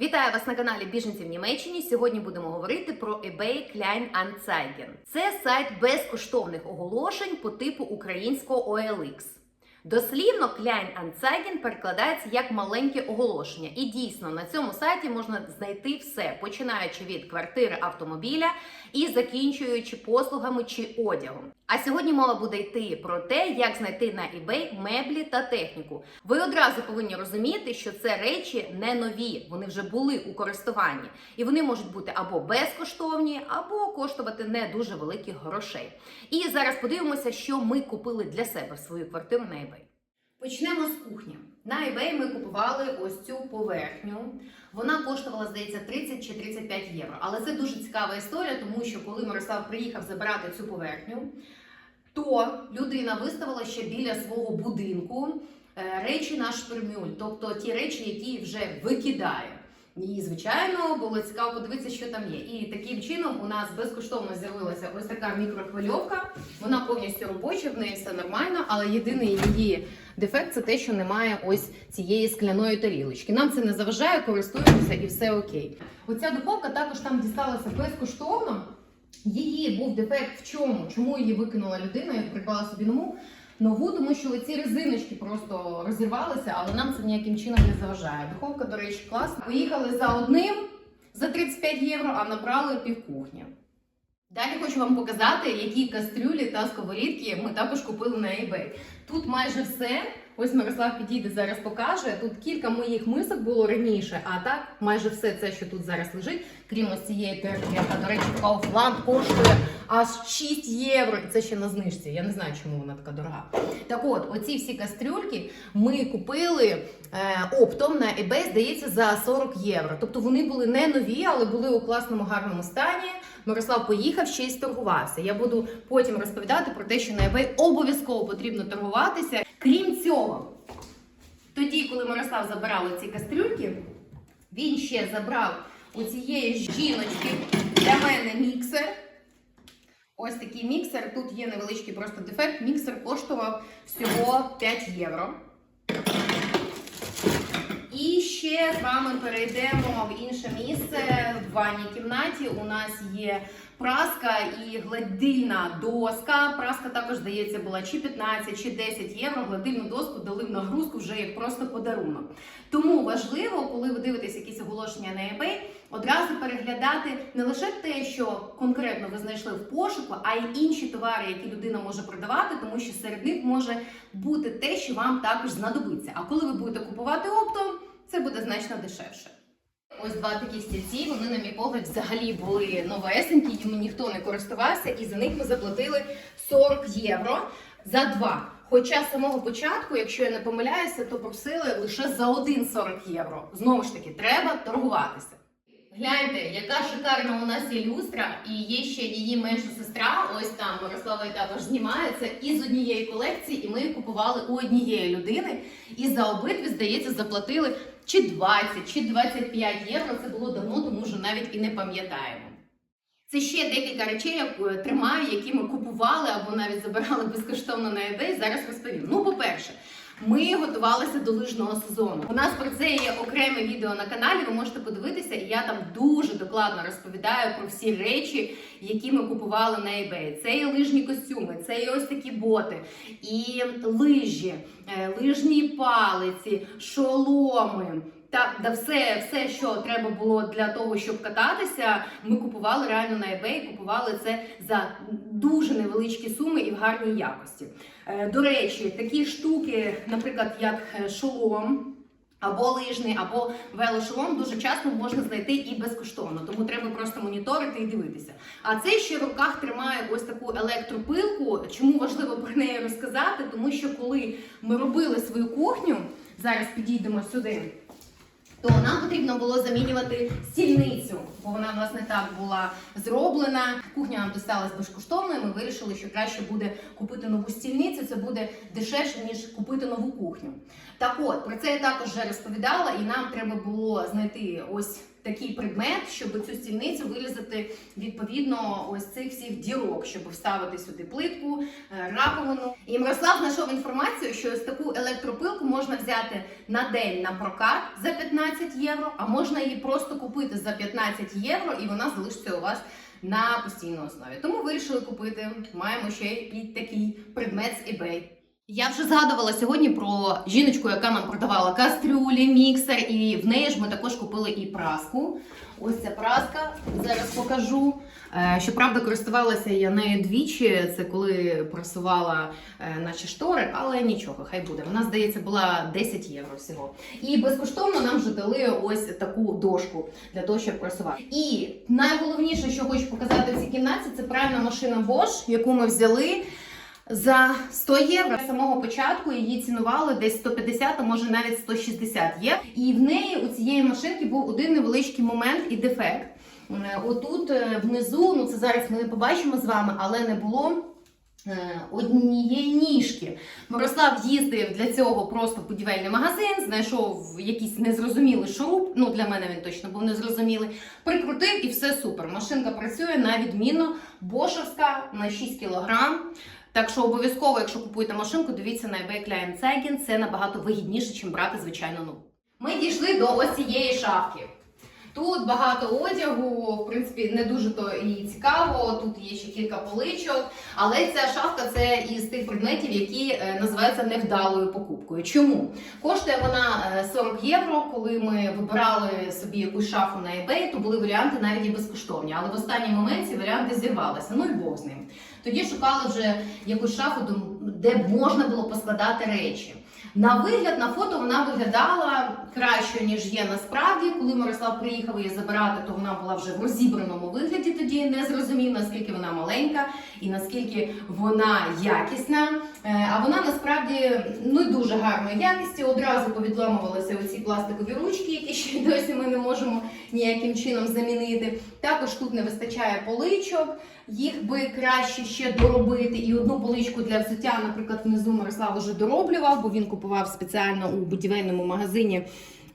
Вітаю вас на каналі Біженці в Німеччині. Сьогодні будемо говорити про eBay Kleinanzeigen. Це сайт безкоштовних оголошень по типу українського OLX. Дослівно Kleinanzeigen перекладається як маленьке оголошення. І дійсно на цьому сайті можна знайти все, починаючи від квартири автомобіля і закінчуючи послугами чи одягом. А сьогодні мова буде йти про те, як знайти на eBay меблі та техніку. Ви одразу повинні розуміти, що це речі не нові, вони вже були у користуванні, і вони можуть бути або безкоштовні, або коштувати не дуже великих грошей. І зараз подивимося, що ми купили для себе в свою квартиру на eBay. Почнемо з кухні. На eBay ми купували ось цю поверхню. Вона коштувала, здається, 30 чи 35 євро. Але це дуже цікава історія, тому що коли Мирослав приїхав забирати цю поверхню, то людина виставила ще біля свого будинку е, речі на шпермюль, тобто ті речі, які вже викидає. І, звичайно, було цікаво подивитися, що там є. І таким чином у нас безкоштовно з'явилася ось така мікрохвильовка. Вона повністю робоча, в неї все нормально, але єдиний її дефект це те, що немає ось цієї скляної тарілочки. Нам це не заважає, користуємося і все окей. Оця духовка також там дісталася безкоштовно. Її був дефект в чому? Чому її викинула людина? Я приклала собі нову нову, тому що ці резиночки просто розірвалися, але нам це ніяким чином не заважає. Духовка, до речі, класна. Поїхали за одним за 35 євро, а набрали півкухні. Далі хочу вам показати, які кастрюлі та сковорідки ми також купили на eBay. Тут майже все. Ось Мирослав підійде зараз покаже. Тут кілька моїх мисок було раніше, а так майже все це, що тут зараз лежить, крім ось цієї терки, яка, до речі, Kaufland коштує аж 6 євро. І це ще на знижці. Я не знаю, чому вона така дорога. Так от, оці всі кастрюльки ми купили е, оптом на eBay, здається, за 40 євро. Тобто вони були не нові, але були у класному гарному стані. Мирослав поїхав ще й торгувався. Я буду потім розповідати про те, що на eBay обов'язково потрібно торгуватися. Крім цього, тоді, коли Мирослав забирав ці кастрюльки, він ще забрав у цієї жіночки для мене міксер. Ось такий міксер. Тут є невеличкий просто дефект. Міксер коштував всього 5 євро. І ще з вами перейдемо в інше місце. Ванній кімнаті у нас є праска і гладильна доска. Праска також, здається, була чи 15, чи 10 євро. Гладильну доску дали в нагрузку вже як просто подарунок. Тому важливо, коли ви дивитесь якісь оголошення на eBay, одразу переглядати не лише те, що конкретно ви знайшли в пошуку, а й інші товари, які людина може продавати, тому що серед них може бути те, що вам також знадобиться. А коли ви будете купувати оптом, це буде значно дешевше. Ось два такі стільці. Вони, на мій погляд, взагалі були новесенькі, їм ніхто не користувався, і за них ми заплатили 40 євро за два. Хоча з самого початку, якщо я не помиляюся, то просили лише за один 40 євро. Знову ж таки, треба торгуватися. Гляньте, яка шикарна у нас є люстра, і є ще її менша сестра. Ось там Мирослава і також знімається із однієї колекції, і ми їх купували у однієї людини. І за обидві, здається, заплатили чи 20, чи 25 євро. Це було давно, тому що навіть і не пам'ятаємо. Це ще декілька речей, я е, тримаю, які ми купували або навіть забирали безкоштовно на ідеї. Зараз розповім. Ну, по-перше, ми готувалися до лижного сезону. У нас про це є окреме відео на каналі. Ви можете подивитися, і я там дуже докладно розповідаю про всі речі, які ми купували на eBay. Це і лижні костюми, це і ось такі боти, і лижі, е, лижні палиці, шоломи. Та да все, все, що треба було для того, щоб кататися, ми купували реально на eBay, купували це за дуже невеличкі суми і в гарній якості. Е, До речі, такі штуки, наприклад, як е, шолом. Або лижний, або велошолом дуже часто можна знайти і безкоштовно, тому треба просто моніторити і дивитися. А це ще в руках тримає ось таку електропилку. Чому важливо про неї розказати? Тому що коли ми робили свою кухню, зараз підійдемо сюди то нам потрібно було замінювати стільницю, бо вона в нас не так була зроблена. Кухня нам досталась безкоштовно. і Ми вирішили, що краще буде купити нову стільницю. Це буде дешевше ніж купити нову кухню. Так от про це я також вже розповідала, і нам треба було знайти ось такий предмет, щоб цю стільницю вирізати відповідно ось цих всіх дірок, щоб вставити сюди плитку, е, раковину. І Мирослав знайшов інформацію, що ось таку електропилку можна взяти на день на прокат за 15 євро, а можна її просто купити за 15 євро, і вона залишиться у вас на постійній основі. Тому вирішили купити. Маємо ще і такий предмет з eBay. Я вже згадувала сьогодні про жіночку, яка нам продавала кастрюлі, міксер, і в неї ж ми також купили і праску. Ось ця праска, зараз покажу. Е, Щоправда, користувалася я нею двічі. Це коли прасувала е, наші штори, але нічого, хай буде. Вона, здається, була 10 євро всього. І безкоштовно нам вже дали ось таку дошку для того, щоб прасувати. І найголовніше, що хочу показати в цій кімнаті, це пральна машина Bosch, яку ми взяли. За 100 євро з самого початку її цінували десь 150, а може навіть 160 євро. І в неї у цієї машинки був один невеличкий момент і дефект. Е, Отут е, внизу, ну це зараз ми не побачимо з вами, але не було. е, Однієї ніжки. Мирослав їздив для цього просто в будівельний магазин, знайшов якийсь незрозумілий шуруп. Ну для мене він точно був незрозумілий. Прикрутив і все супер. Машинка працює на відмінно бошовська на 6 кілограм. Так що обов'язково, якщо купуєте машинку, дивіться на eBay Kleinanzeigen, це набагато вигідніше, ніж брати звичайно нову. Ми дійшли до ось цієї шафки. Тут багато одягу, в принципі, не дуже то і цікаво. Тут є ще кілька поличок, але ця шафка це із тих предметів, які е, називаються невдалою покупкою. Чому? Коштує вона е, 40 євро. Коли ми вибирали собі якусь шафу на eBay, то були варіанти навіть і безкоштовні. Але в останній момент ці варіанти зірвалися. Ну і Бог з ним. Тоді шукали вже якусь шафу, де можна було поскладати речі. На вигляд, на фото вона виглядала краще, ніж є насправді. Коли Мирослав приїхав її забирати, то вона була вже в розібраному вигляді. Тоді не зрозумів, наскільки вона маленька і наскільки вона якісна. Е, А вона насправді ну дуже гарної якісті. Одразу повідламувалися оці пластикові ручки, які ще й досі ми не можемо ніяким чином замінити. Також тут не вистачає поличок. Їх би краще ще доробити. І одну поличку для взуття, наприклад, внизу Мирослав вже дороблював, бо він купував спеціально у будівельному магазині.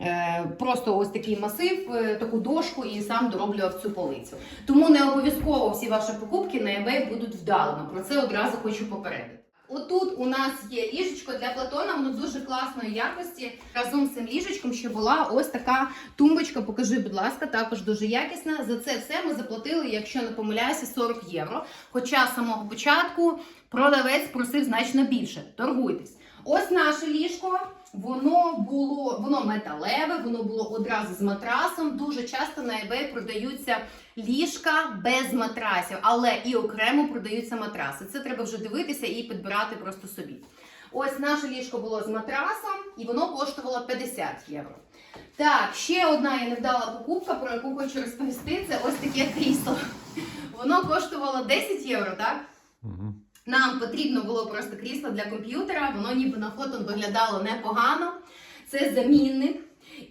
е, Просто ось такий масив, е, таку дошку і сам дороблював цю полицю. Тому не обов'язково всі ваші покупки на eBay будуть вдалими. Про це одразу хочу попередити. Отут у нас є ліжечко для Платона, воно дуже класної якості. Разом з цим ліжечком ще була ось така тумбочка. Покажи, будь ласка, також дуже якісна. За це все ми заплатили, якщо не помиляюся, 40 євро. Хоча з самого початку продавець просив значно більше. Торгуйтесь. Ось наше ліжко. Воно було воно металеве, воно було одразу з матрасом. Дуже часто на eBay продаються ліжка без матрасів, але і окремо продаються матраси. Це треба вже дивитися і підбирати просто собі. Ось наше ліжко було з матрасом, і воно коштувало 50 євро. Так, ще одна є невдала покупка, про яку хочу розповісти. Це ось таке крісло. Воно коштувало 10 євро, так? Угу. Нам потрібно було просто крісло для комп'ютера, воно ніби на фото виглядало непогано. Це замінник.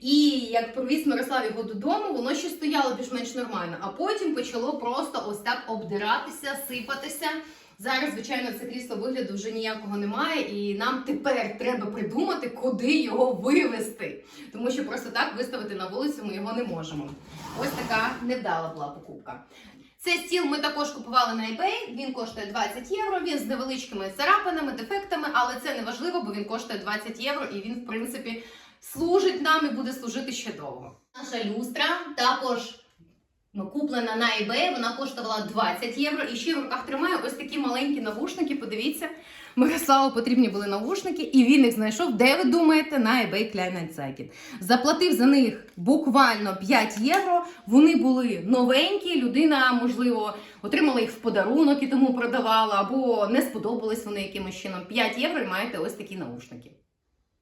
І як привіз Мирослав його додому, воно ще стояло більш-менш нормально, а потім почало просто ось так обдиратися, сипатися. Зараз, звичайно, це крісло вигляду вже ніякого немає, і нам тепер треба придумати, куди його вивезти. Тому що просто так виставити на вулицю ми його не можемо. Ось така невдала була покупка. Цей стіл ми також купували на eBay, Він коштує 20 євро. Він з невеличкими царапинами, дефектами, але це не важливо, бо він коштує 20 євро і він, в принципі, служить нам і буде служити ще довго. Наша люстра також ну, куплена на eBay, вона коштувала 20 євро. І ще в руках тримаю ось такі маленькі навушники. Подивіться, Мирославу потрібні були навушники, і він їх знайшов. Де ви думаєте? На eBay Kleinanzeigen. Заплатив за них буквально 5 євро. Вони були новенькі. Людина, можливо, отримала їх в подарунок і тому продавала, або не сподобались вони якимось чином. 5 євро і маєте ось такі навушники.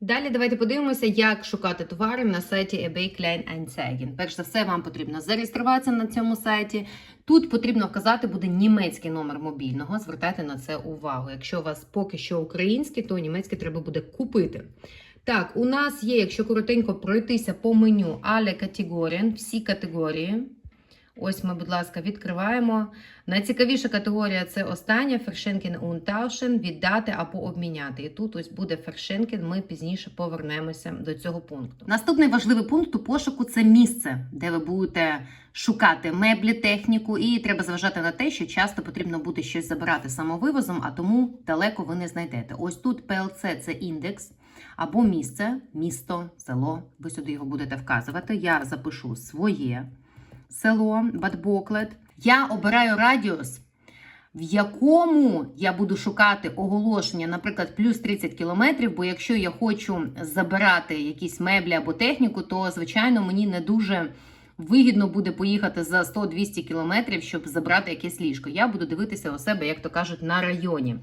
Далі давайте подивимося, як шукати товари на сайті eBay Kleinanzeigen. Перш за все, вам потрібно зареєструватися на цьому сайті. Тут потрібно вказати буде німецький номер мобільного. Звертайте на це увагу. Якщо у вас поки що український, то німецький треба буде купити. Так, у нас є, якщо коротенько пройтися по меню, але категоріям, всі категорії. Ось ми, будь ласка, відкриваємо. Найцікавіша категорія це остання Фершенкін Унтаушен віддати або обміняти. І тут ось буде Фершенкін. Ми пізніше повернемося до цього пункту. Наступний важливий пункт у пошуку це місце, де ви будете шукати меблі, техніку, і треба зважати на те, що часто потрібно буде щось забирати самовивозом, а тому далеко ви не знайдете. Ось тут ПЛЦ це індекс або місце, місто, село. Ви сюди його будете вказувати. Я запишу своє село Бадбоклет. Я обираю радіус, в якому я буду шукати оголошення, наприклад, плюс 30 кілометрів, бо якщо я хочу забирати якісь меблі або техніку, то, звичайно, мені не дуже вигідно буде поїхати за 100-200 кілометрів, щоб забрати якесь ліжко. Я буду дивитися у себе, як то кажуть, на районі.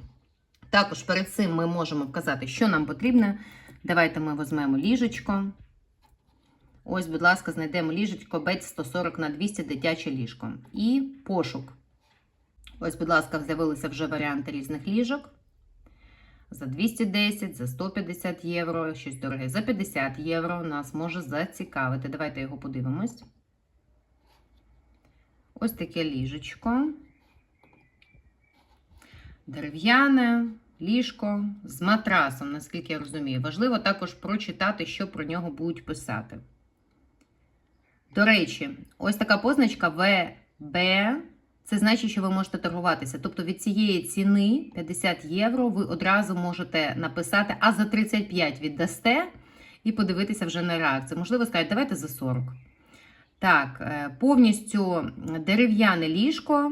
Також перед цим ми можемо вказати, що нам потрібно. Давайте ми візьмемо ліжечко. Ось, будь ласка, знайдемо ліжечко бець 140 на 200 дитяче ліжко. І пошук. Ось, будь ласка, з'явилися вже варіанти різних ліжок. За 210, за 150 євро, щось дороге. За 50 євро нас може зацікавити. Давайте його подивимось. Ось таке ліжечко. Дерев'яне ліжко з матрасом, наскільки я розумію. Важливо також прочитати, що про нього будуть писати. До речі, ось така позначка ВБ. Це значить, що ви можете торгуватися. Тобто від цієї ціни 50 євро ви одразу можете написати, а за 35 віддасте і подивитися вже на реакцію. Можливо, скажете, давайте за 40. Так, е, повністю дерев'яне ліжко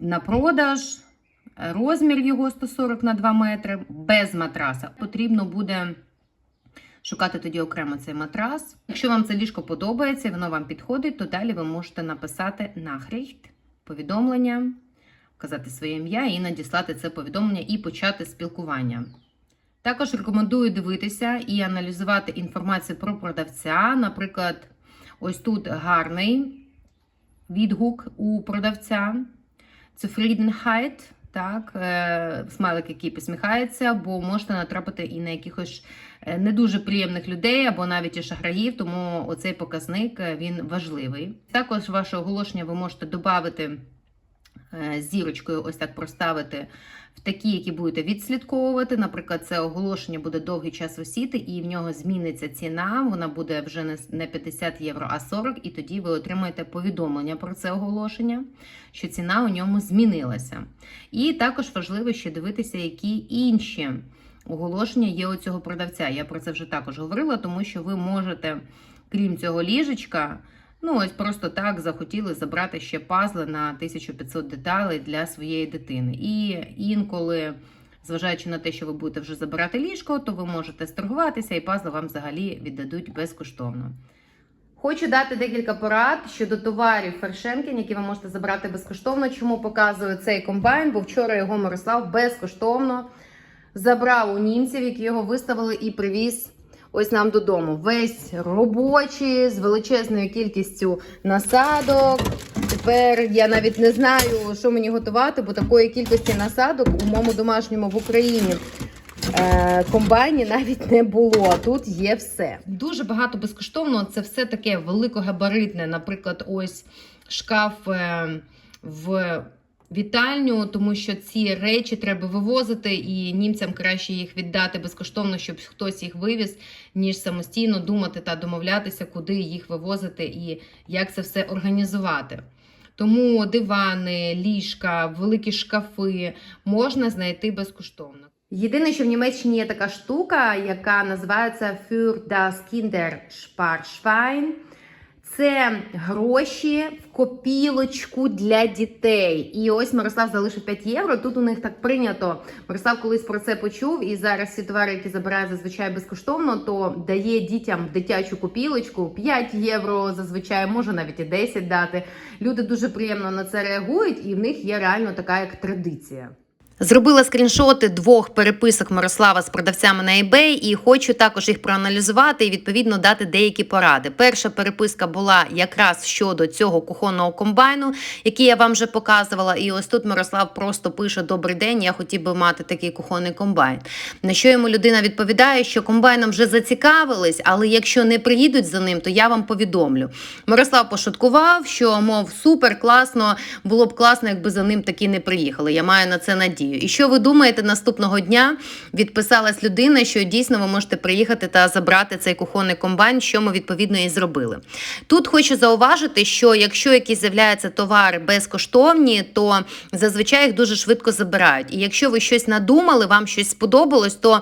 на продаж. Розмір його 140 на 2 метри без матраса. Потрібно буде шукати тоді окремо цей матрас. Якщо вам це ліжко подобається, воно вам підходить, то далі ви можете написати нахріхт, повідомлення, вказати своє ім'я і надіслати це повідомлення і почати спілкування. Також рекомендую дивитися і аналізувати інформацію про продавця. Наприклад, ось тут гарний відгук у продавця. Це Friedenheit, так, е, смайлик, який посміхається, бо можете натрапити і на якихось не дуже приємних людей, або навіть і шахраїв, тому оцей показник е, він важливий. Також ваше оголошення ви можете додати зірочкою, ось так проставити в такі, які будете відслідковувати. Наприклад, це оголошення буде довгий час висіти, і в нього зміниться ціна. Вона буде вже не 50 євро, а 40, і тоді ви отримаєте повідомлення про це оголошення, що ціна у ньому змінилася. І також важливо ще дивитися, які інші оголошення є у цього продавця. Я про це вже також говорила, тому що ви можете, крім цього ліжечка. Ну, ось просто так захотіли забрати ще пазли на 1500 деталей для своєї дитини. І інколи, зважаючи на те, що ви будете вже забирати ліжко, то ви можете сторгуватися, і пазли вам взагалі віддадуть безкоштовно. Хочу дати декілька порад щодо товарів Фершенкін, які ви можете забрати безкоштовно. Чому показую цей комбайн? Бо вчора його Мирослав безкоштовно забрав у німців, які його виставили і привіз ось нам додому. Весь робочий з величезною кількістю насадок. Тепер я навіть не знаю, що мені готувати, бо такої кількості насадок у моєму домашньому в Україні. е, Комбайні навіть не було. Тут є все. Дуже багато безкоштовного. Це все таке великогабаритне. Наприклад, ось шкаф е, в вітальню, тому що ці речі треба вивозити, і німцям краще їх віддати безкоштовно, щоб хтось їх вивіз, ніж самостійно думати та домовлятися, куди їх вивозити і як це все організувати. Тому дивани, ліжка, великі шкафи можна знайти безкоштовно. Єдине, що в Німеччині є така штука, яка називається Für das Kindersparschwein. Це гроші в копілочку для дітей. І ось Мирослав залишив 5 євро. Тут у них так прийнято. Мирослав колись про це почув, і зараз всі товари, які забирають зазвичай безкоштовно, то дає дітям дитячу копілочку 5 євро, зазвичай може навіть і 10 дати. Люди дуже приємно на це реагують, і в них є реально така як традиція. Зробила скріншоти двох переписок Мирослава з продавцями на eBay і хочу також їх проаналізувати і відповідно дати деякі поради. Перша переписка була якраз щодо цього кухонного комбайну, який я вам вже показувала. І ось тут Мирослав просто пише: Добрий день, я хотів би мати такий кухонний комбайн. На що йому людина відповідає, що комбайном вже зацікавились, але якщо не приїдуть за ним, то я вам повідомлю. Мирослав пошуткував, що мов супер класно, було б класно, якби за ним таки не приїхали. Я маю на це надію. І що ви думаєте, наступного дня відписалась людина, що дійсно ви можете приїхати та забрати цей кухонний комбайн, що ми відповідно і зробили. Тут хочу зауважити, що якщо якісь з'являються товари безкоштовні, то зазвичай їх дуже швидко забирають. І якщо ви щось надумали, вам щось сподобалось, то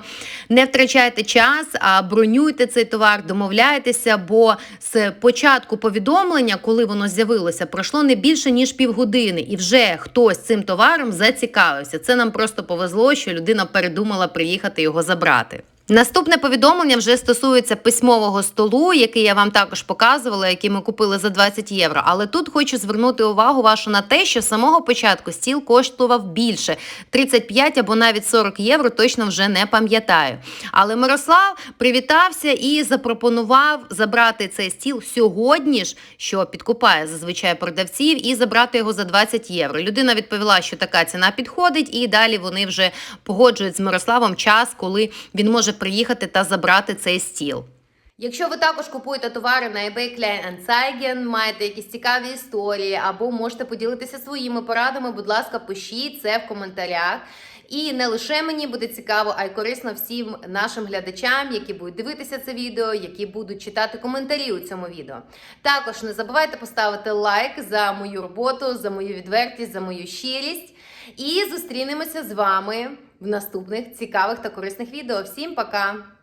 не втрачайте час, а бронюйте цей товар, домовляйтеся, бо з початку повідомлення, коли воно з'явилося, пройшло не більше ніж півгодини, і вже хтось цим товаром зацікавився. Це нам просто повезло, що людина передумала приїхати його забрати. Наступне повідомлення вже стосується письмового столу, який я вам також показувала, який ми купили за 20 євро. Але тут хочу звернути увагу вашу на те, що з самого початку стіл коштував більше 35 або навіть 40 євро, точно вже не пам'ятаю. Але Мирослав привітався і запропонував забрати цей стіл сьогодні ж, що підкупає зазвичай продавців, і забрати його за 20 євро. Людина відповіла, що така ціна підходить, і далі вони вже погоджують з Мирославом час, коли він може приїхати та забрати цей стіл. Якщо ви також купуєте товари на eBay Kleinanzeigen, маєте якісь цікаві історії або можете поділитися своїми порадами, будь ласка, пишіть це в коментарях. І не лише мені буде цікаво, а й корисно всім нашим глядачам, які будуть дивитися це відео, які будуть читати коментарі у цьому відео. Також не забувайте поставити лайк за мою роботу, за мою відвертість, за мою щирість. І зустрінемося з вами в наступних цікавих та корисних відео. Всім пока!